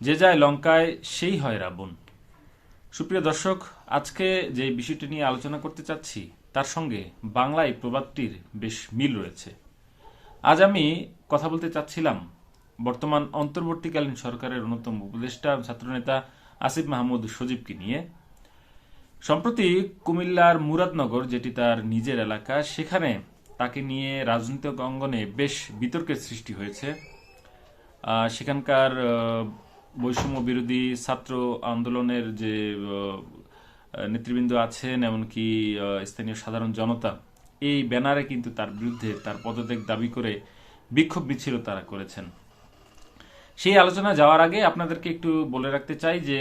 যে যায় লঙ্কায় সেই হয় রাবণ। সুপ্রিয় দর্শক, আজকে যে বিষয়টি নিয়ে আলোচনা করতে চাচ্ছি, তার সঙ্গে বাংলায় প্রবাদটির বেশ মিল রয়েছে। আজ আমি কথা বলতে চাচ্ছিলাম বর্তমান অন্তর্বর্তীকালীন সরকারের অন্যতম উপদেষ্টা ছাত্রনেতা আসিফ মাহমুদ সজীবকে নিয়ে। সম্প্রতি কুমিল্লার মুরাদনগর, যেটি তার নিজের এলাকা, সেখানে তাকে নিয়ে রাজনৈতিক অঙ্গনে বেশ বিতর্কের সৃষ্টি হয়েছে। সেখানকার বৈষম্য বিরোধী ছাত্র আন্দোলনের যে নেতৃবৃন্দ আছেন, এমনকি স্থানীয় সাধারণ জনতা, এই ব্যানারে কিন্তু তার বিরুদ্ধে তার পদত্যাগ দাবি করে বিক্ষোভ মিছিল তারা করেছেন। সেই আলোচনা যাওয়ার আগে আপনাদেরকে একটু বলে রাখতে চাই যে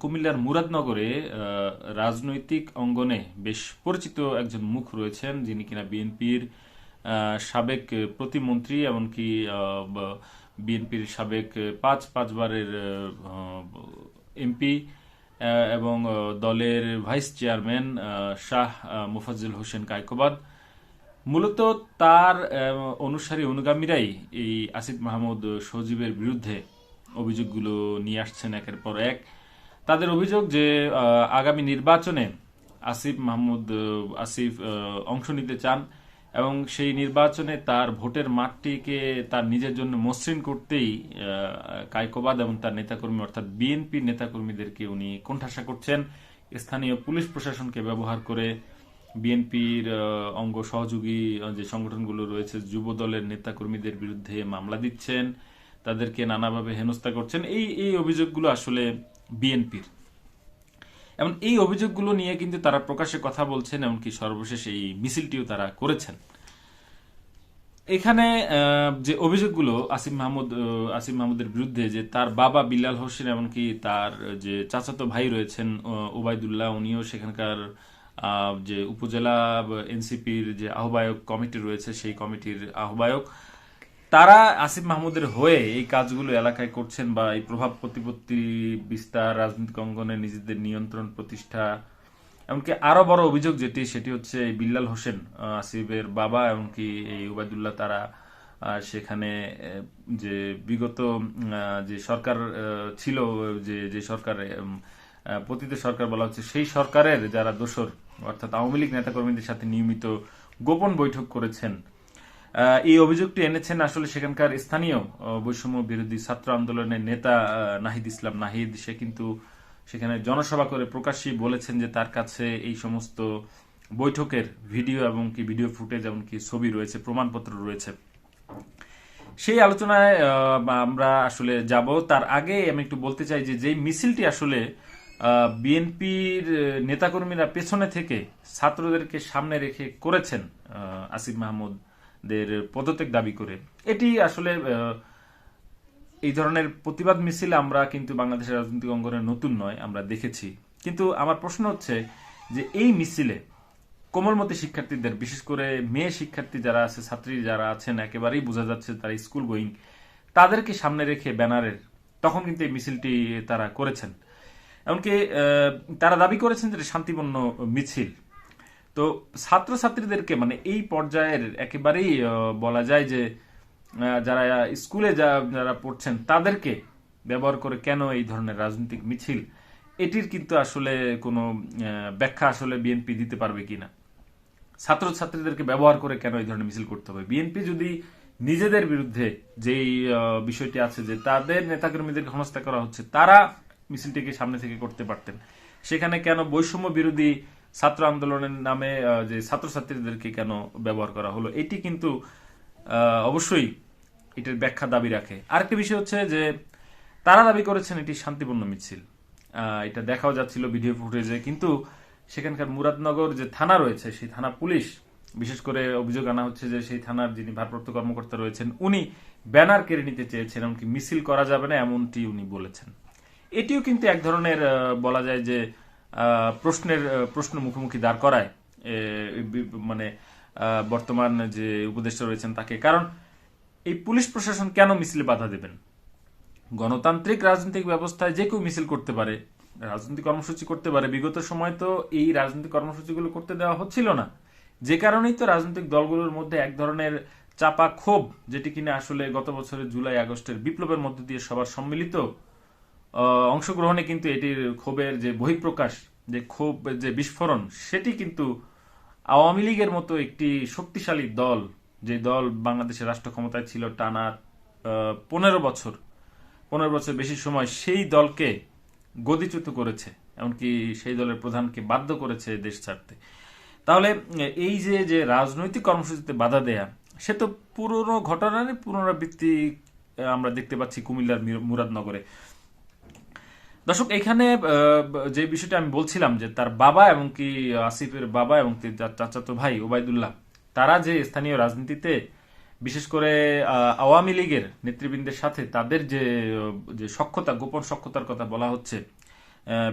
কুমিল্লার মুরাদনগরে রাজনৈতিক অঙ্গনে বেশ পরিচিত একজন মুখ রয়েছেন যিনি কিনা বিএনপির সাবেক প্রতিমন্ত্রী, এমনকি বিএনপির সাবেক পাঁচ পাঁচবারের এমপি এবং দলের ভাইস চেয়ারম্যান শাহ আহ, মুফাজ্জল হোসেন কায়কোবাদ। মূলত তার অনুসারী অনুগামীরাই এই আসিফ মাহমুদ সজীবের বিরুদ্ধে অভিযোগগুলো নিয়ে আসছেন একের পর এক। তাদের অভিযোগ যে আগামী নির্বাচনে আসিফ মাহমুদ আসিফ অংশ নিতে চান এবং সেই নির্বাচনে তার ভোটের মাঠটিকে তার নিজের জন্য মসৃণ করতেই কায়কোবাদ এবং তার নেতাকর্মী অর্থাৎ বিএনপি নেতাকর্মীদেরকে উনি কোণঠাসা করছেন। স্থানীয় পুলিশ প্রশাসনকে ব্যবহার করে বিএনপির অঙ্গ সহযোগী যে সংগঠনগুলো রয়েছে, যুব দলের নেতাকর্মীদের বিরুদ্ধে মামলা দিচ্ছেন, তাদেরকে নানাভাবে হেনস্থা করছেন। এই এই অভিযোগগুলো আসলে বিএনপির। এমন এই অভিযোগগুলো নিয়ে কিন্তু তারা প্রকাশ্যে কথা বলছেন, এমনকি সর্বশেষ এই মিছিলটিও তারা করেছেন। এখানে যে অভিযোগগুলো আসিফ মাহমুদ আসিফ মাহমুদের বিরুদ্ধে, যে তার বাবা বিল্লাল হোসেন এমনকি তার, যে চাচাতো ভাই রয়েছেন ওবায়দুল্লাহ, উনিও সেখানকার যে উপজেলা এনসিপির যে আহ্বায়ক কমিটি রয়েছে, সেই কমিটির আহ্বায়ক। তারা আসিফ মাহমুদের হয়ে এই কাজগুলো এলাকায় করছেন বা এই প্রভাব প্রতিপত্তি বিস্তার, রাজনৈতিক অঙ্গনে নিজেদের নিয়ন্ত্রণ প্রতিষ্ঠা, এমনকি আরও বড় অভিযোগ যেটি, সেটি হচ্ছে বিল্লাল হোসেন আসিফের বাবা এমনকি এই উবায়দুল্লাহ তারা সেখানে যে বিগত যে সরকার ছিল, যে যে সরকার পতিত সরকার বলা হচ্ছে, সেই সরকারের যারা দোসর অর্থাৎ আওয়ামী লীগ নেতাকর্মীদের সাথে নিয়মিত গোপন বৈঠক করেছেন এই অভিযোগটি এনেছেন আসলে সেখানকার স্থানীয় বৈষম্য বিরোধী ছাত্র আন্দোলনের নেতা নাহিদ ইসলাম নাহিদ। সে কিন্তু সেখানে জনসভা করে প্রকাশ্যেই বলেছেন যে তার কাছে এই সমস্ত বৈঠকের ভিডিও এবং কি ভিডিও ফুটেজ এমনকি ছবি রয়েছে, প্রমাণপত্র রয়েছে। সেই আলোচনায় আমরা আসলে যাব। তার আগে আমি একটু বলতে চাই যে যেই মিছিলটি আসলে বিএনপির নেতাকর্মীরা পেছনে থেকে ছাত্রদেরকে সামনে রেখে করেছেন আসিফ মাহমুদের পদত্যাগ দাবি করে। এটি আসলে এই ধরনের প্রতিবাদ মিছিল আমরা কিন্তু বাংলাদেশের রাজনৈতিক অঙ্গনে নতুন নয়, আমরা দেখেছি। কিন্তু আমার প্রশ্ন হচ্ছে যে এই মিছিলে কোমলমতি শিক্ষার্থীদের, বিশেষ করে মেয়ে শিক্ষার্থী যারা আছে, ছাত্রী যারা আছেন, একেবারেই বোঝা যাচ্ছে তারা স্কুল গোয়িং, তাদেরকে সামনে রেখে ব্যানারের, তখন কিন্তু এই মিছিলটি তারা করেছেন। এমনকি তারা দাবি করেছেন যে শান্তিপূর্ণ মিছিল। তো ছাত্রছাত্রীদেরকে মানে এই পর্যায়ের একেবারেই বলা যায় যে যারা স্কুলে যা- যারা পড়ছেন তাদেরকে ব্যবহার করে কেন এই ধরনের রাজনৈতিক মিছিল? এটির কিন্তু আসলে কোনো ব্যাখ্যা আসলে বিএনপি দিতে পারবে কিনা ছাত্রছাত্রীদেরকে ব্যবহার করে কেন এই ধরনের মিছিল করতে হবে? বিএনপি যদি নিজেদের বিরুদ্ধে যেই বিষয়টি আছে যে তাদের নেতাকর্মীদেরকে হেনস্থা করা হচ্ছে, তারা মিছিলটিকে সামনে থেকে করতে পারতেন, সেখানে কেন বৈষম্য বিরোধী ছাত্র আন্দোলনের নামে যে ছাত্রছাত্রীদেরকে কেন ব্যবহার করা হলো, এটি কিন্তু অবশ্যই এটার ব্যাখ্যা দাবি রাখে। আরেকটি বিষয় হচ্ছে যে, তারা দাবি করেছেন এটি শান্তিপূর্ণ মিছিল। এটা দেখাও যাচ্ছিল ভিডিও ফুটেজে, কিন্তু সেখানকার মুরাদনগর যে থানা রয়েছে, সেই থানা পুলিশ, বিশেষ করে অভিযোগ আনা হচ্ছে যে সেই থানার যিনি ভারপ্রাপ্ত কর্মকর্তা রয়েছেন, উনি ব্যানার কেড়ে নিতে চেয়েছেন, এমনকি মিছিল করা যাবে না, এমনটি উনি বলেছেন। এটিও কিন্তু এক ধরনের বলা যায় যে প্রশ্নের প্রশ্ন মুখোমুখি দাঁড় করায় মানে বর্তমান যে উপদেষ্টা রয়েছেন তাকে। কারণ এই পুলিশ প্রশাসন কেন মিছিলে বাধা দেবেন? গণতান্ত্রিক রাজনৈতিক ব্যবস্থায় যে কেউ মিছিল করতে পারে, রাজনৈতিক কর্মসূচি করতে পারে, বিগত সময় তো এই রাজনৈতিক কর্মসূচিগুলো করতে দেওয়া হচ্ছিল না। যে কারণেই তো রাজনৈতিক দলগুলোর মধ্যে এক ধরনের চাপা ক্ষোভ, যেটি কিনা আসলে গত বছরের জুলাই, আগস্টের বিপ্লবের মধ্য দিয়ে সবার সম্মিলিত অংশগ্রহণে কিন্তু এটির ক্ষোভের যে বহিঃপ্রকাশ, যে ক্ষোভ, যে বিস্ফোরণ, সেটি কিন্তু আওয়ামী লীগের মতো একটি শক্তিশালী দল, যে দল বাংলাদেশের রাষ্ট্র ক্ষমতায় ছিল টানা পনেরো বছর পনেরো বছর বেশি সময় সেই দলকে গদিচ্যুত করেছে, এমনকি সেই দলের প্রধানকে বাধ্য করেছে দেশ ছাড়তে। তাহলে, এই যে যে রাজনৈতিক কর্মসূচিতে বাধা দেয়া, সে তো পুরনো ঘটনারই পুনরাবৃত্তি আমরা দেখতে পাচ্ছি কুমিল্লার মির- মুরাদনগরে। দর্শক, এখানে যে বিষয়টা আমি বলছিলাম যে তার বাবা এবং কি আসিফের বাবা এবং চাচাতো ভাই ওবায়দুল্লাহ, তারা যে স্থানীয় রাজনীতিতে, বিশেষ করে আওয়ামী লীগের নেতৃবৃন্দের সাথে তাদের যে যে সক্ষতা গোপন সক্ষতার কথা বলা হচ্ছে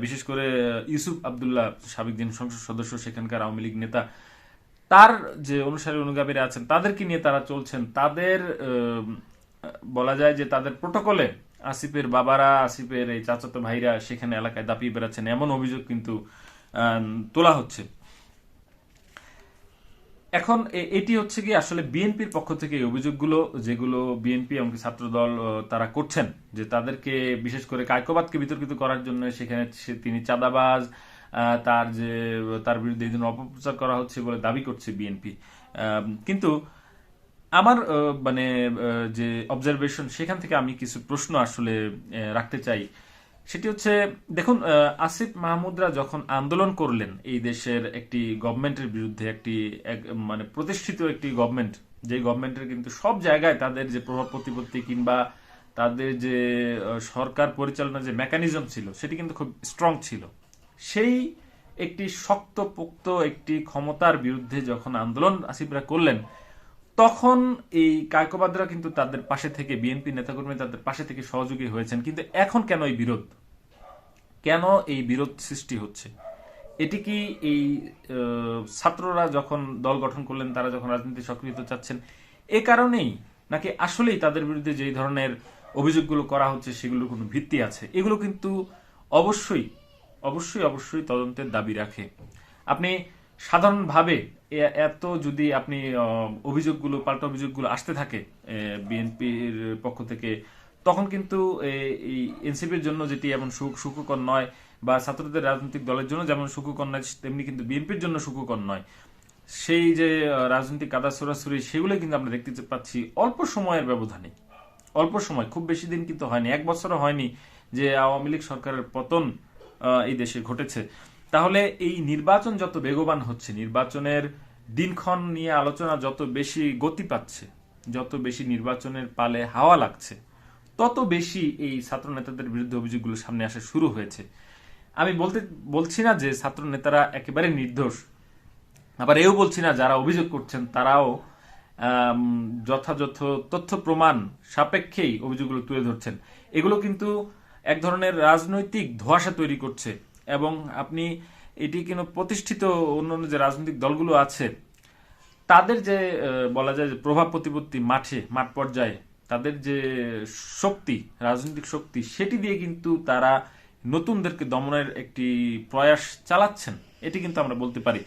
বিশেষ করে ইউসুফ আবদুল্লাহ সাবেক দিন সংসদ সদস্য, সেখানকার আওয়ামী লীগ নেতা, তার যে অনুসারী অনুগামীরা আছেন, তাদেরকে নিয়ে তারা চলছেন। তাদের বলা যায় যে তাদের প্রোটোকলে আসিফের বাবারা আসিফের এই চাচাতো ভাইরা সেখানে এলাকায় দাপিয়ে বেড়াচ্ছেন এমন অভিযোগ কিন্তু তোলা হচ্ছে। এখন এটি হচ্ছে কি আসলে বিএনপির পক্ষ থেকে এই অভিযোগগুলো যেগুলো বিএনপি এমনকি ছাত্রদল আহ, তারা করছেন যে তাদেরকে বিশেষ করে কায়কোবাদকে বিতর্কিত করার জন্য সেখানে তিনি চাঁদাবাজ তার যে তার বিরুদ্ধে এই ধরনের অপপ্রচার করা হচ্ছে বলে দাবি করছে বিএনপি। কিন্তু আমার মানে যে অবজারভেশন সেখান থেকে আমি কিছু প্রশ্ন আসলে রাখতে চাই। সেটি হচ্ছে, দেখুন আসিফ মাহমুদরা যখন আন্দোলন করলেন এই দেশের একটি গভর্নমেন্টের বিরুদ্ধে, একটি, এক- মানে প্রতিষ্ঠিত একটি গভর্নমেন্ট, যে গভর্নমেন্টের কিন্তু সব জায়গায় তাদের যে প্রভাব প্রতিপত্তি কিংবা তাদের যে সরকার পরিচালনার যে মেকানিজম ছিল, সেটি কিন্তু খুব স্ট্রং ছিল। সেই একটি শক্তপোক্ত একটি ক্ষমতার বিরুদ্ধে যখন আন্দোলন আসিফরা করলেন তখন এই কায়কোবাদরা কিন্তু তাদের পাশে থেকে, বিএনপি নেতাকর্মী তাদের পাশে থেকে সহযোগী হয়েছেন। কিন্তু এখন কেন এই বিরোধ? কেন এই বিরোধ সৃষ্টি হচ্ছে? এটি কি এই ছাত্ররা যখন দল গঠন করলেন, তারা যখন রাজনীতি সক্রিয় চাচ্ছেন, এ কারণেই? নাকি আসলেই তাদের বিরুদ্ধে যেই ধরনের অভিযোগগুলো করা হচ্ছে, সেগুলোর কোনো ভিত্তি আছে? এগুলো কিন্তু অবশ্যই অবশ্যই অবশ্যই তদন্তের দাবি রাখে। আপনি সাধারণভাবে এত যদি আপনি অভিযোগগুলো, পাল্টা অভিযোগগুলো আসতে থাকে বিএনপির পক্ষ থেকে, তখন কিন্তু এই এনসিপির জন্য যেটি এমন সুখ, সুখকর নয়, বা ছাত্রদের রাজনৈতিক দলের জন্য যেমন সুখকর নয়, তেমনি কিন্তু বিএনপির জন্য সুখকর নয়। সেই যে রাজনৈতিক কাদা সরাসরি সেগুলো কিন্তু আমরা দেখতে পাচ্ছি অল্প সময়ের ব্যবধানে। অল্প সময়, খুব বেশি দিন কিন্তু হয়নি, এক বছরও হয়নি যে আওয়ামী লীগ সরকারের পতন এই দেশে ঘটেছে। তাহলে এই নির্বাচন যত বেগবান হচ্ছে, নির্বাচনের দিনক্ষণ নিয়ে আলোচনা যত বেশি গতি পাচ্ছে, যত বেশি নির্বাচনের পালে হাওয়া লাগছে, তত বেশি এই ছাত্র নেতাদের বিরুদ্ধে অভিযোগগুলো সামনে আসা শুরু হয়েছে। আমি বলতে, বলছি না যে ছাত্র নেতারা একেবারে নির্দোষ, আবার এও বলছি না যারা অভিযোগ করছেন তারাও যথাযথ তথ্য প্রমাণ সাপেক্ষেই অভিযোগগুলো তুলে ধরছেন। এগুলো কিন্তু এক ধরনের রাজনৈতিক ধোঁয়াশা তৈরি করছে। এবং আপনি এটি কেন প্রতিষ্ঠিত অন্যান্য যে রাজনৈতিক দলগুলো আছে, তাদের যে বলা যায় যে প্রভাব প্রতিপত্তি মাঠে, মাঠ পর্যায়ে, তাদের যে শক্তি, রাজনৈতিক শক্তি, সেটি দিয়ে কিন্তু তারা নতুনদেরকে দমনের একটি প্রয়াস চালাচ্ছেন, এটি কিন্তু আমরা বলতে পারি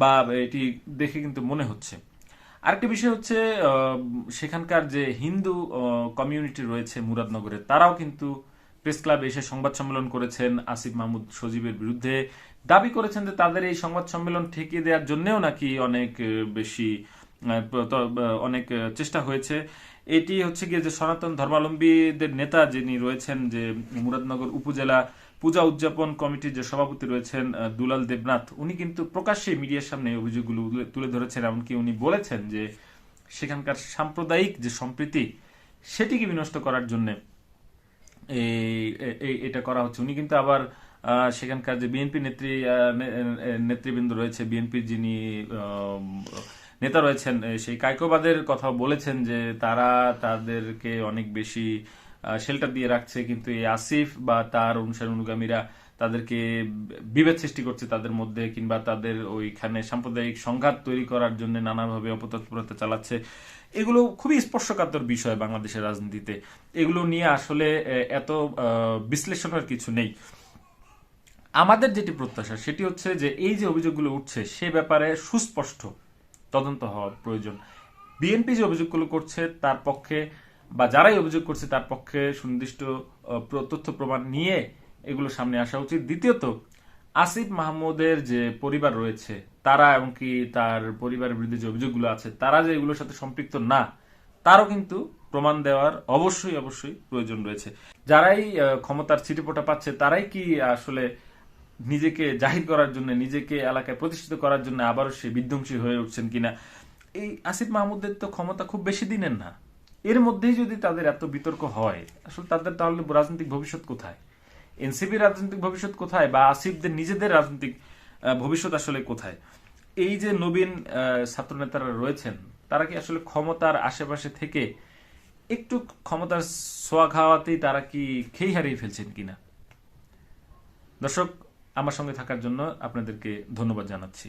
বা এটি দেখে কিন্তু মনে হচ্ছে। আরেকটি বিষয় হচ্ছে সেখানকার যে হিন্দু কমিউনিটি রয়েছে মুরাদনগরে, তারাও কিন্তু প্রেস ক্লাবে এসে সংবাদ সম্মেলন করেছেন আসিফ মাহমুদ সজীবের বিরুদ্ধে। দাবি করেছেন যে তাদের এই সংবাদ সম্মেলন ঠেকিয়ে দেওয়ার জন্যও নাকি অনেক বেশি অনেক চেষ্টা হয়েছে। এটি হচ্ছে গিয়ে যে সনাতন ধর্মাবলম্বীদের নেতা যিনি রয়েছেন যে মুরাদনগর উপজেলা পূজা উদযাপন কমিটির যে সভাপতি রয়েছেন দুলাল দেবনাথ, উনি কিন্তু প্রকাশ্যে মিডিয়ার সামনে অভিযোগগুলো তুলে ধরেছেন এমনকি উনি বলেছেন যে সেখানকার সাম্প্রদায়িক যে সম্প্রীতি, সেটিকে বিনষ্ট করার জন্য এই এটা করা হচ্ছে। উনি কিন্তু আবার সেখানকার যে বিএনপি নেত্রী নেতৃবৃন্দ রয়েছে, বিএনপির যিনি নেতা রয়েছেন সেই কায়কোবাদের কথা বলেছেন যে তারা তাদেরকে অনেক বেশি শেল্টার দিয়ে রাখছে। কিন্তু এই আসিফ বা তার অনুসারী অনুগামীরা তাদেরকে বিভেদ সৃষ্টি করছে তাদের মধ্যে কিংবা তাদের ওইখানে সাম্প্রদায়িক সংঘাত তৈরি করার জন্য নানাভাবে অপতৎপরতা চালাচ্ছে। এগুলো খুবই স্পর্শকাতর বিষয় বাংলাদেশের রাজনীতিতে। এগুলো নিয়ে আসলে এত বিশ্লেষণের কিছু নেই। আমাদের যেটি প্রত্যাশা সেটি হচ্ছে যে এই যে অভিযোগগুলো উঠছে সে ব্যাপারে সুস্পষ্ট তদন্ত হওয়া প্রয়োজন। বিএনপি যে অভিযোগগুলো করছে তার পক্ষে বা যারাই অভিযোগ করছে তার পক্ষে সুনির্দিষ্ট তথ্য প্রমাণ নিয়ে এগুলো সামনে আসা উচিত। দ্বিতীয়ত, আসিফ মাহমুদের যে পরিবার রয়েছে, তারা এমনকি তার পরিবারের বিরুদ্ধে যে অভিযোগগুলো আছে, তারা যে এগুলোর সাথে সম্পৃক্ত না, তারও কিন্তু প্রমাণ দেওয়ার অবশ্যই অবশ্যই প্রয়োজন রয়েছে। যারাই ক্ষমতার ছিটেপোটা পাচ্ছে, তারাই কি আসলে নিজেকে জাহির করার জন্য, নিজেকে এলাকায় প্রতিষ্ঠিত করার জন্য আবারও সে বিধ্বংসী হয়ে উঠছেন কিনা? এই আসিফ মাহমুদের তো ক্ষমতা খুব বেশি দিনের না। এর মধ্যেই যদি তাদের এত বিতর্ক হয়, আসলে তাদের তাহলে রাজনৈতিক ভবিষ্যৎ কোথায়? এনসিপির রাজনৈতিক ভবিষ্যৎ কোথায় বা আসিফদের নিজেদের রাজনৈতিক ভবিষ্যৎ আসলে কোথায়? এই যে নবীন ছাত্রনেতারা রয়েছেন, তারা কি আসলে ক্ষমতার আশেপাশে থেকে একটু ক্ষমতার সোয়া খাওয়াতেই তারা কি খেই হারিয়ে ফেলছেন কিনা? দর্শক, আমার সঙ্গে থাকার জন্য আপনাদেরকে ধন্যবাদ জানাচ্ছি।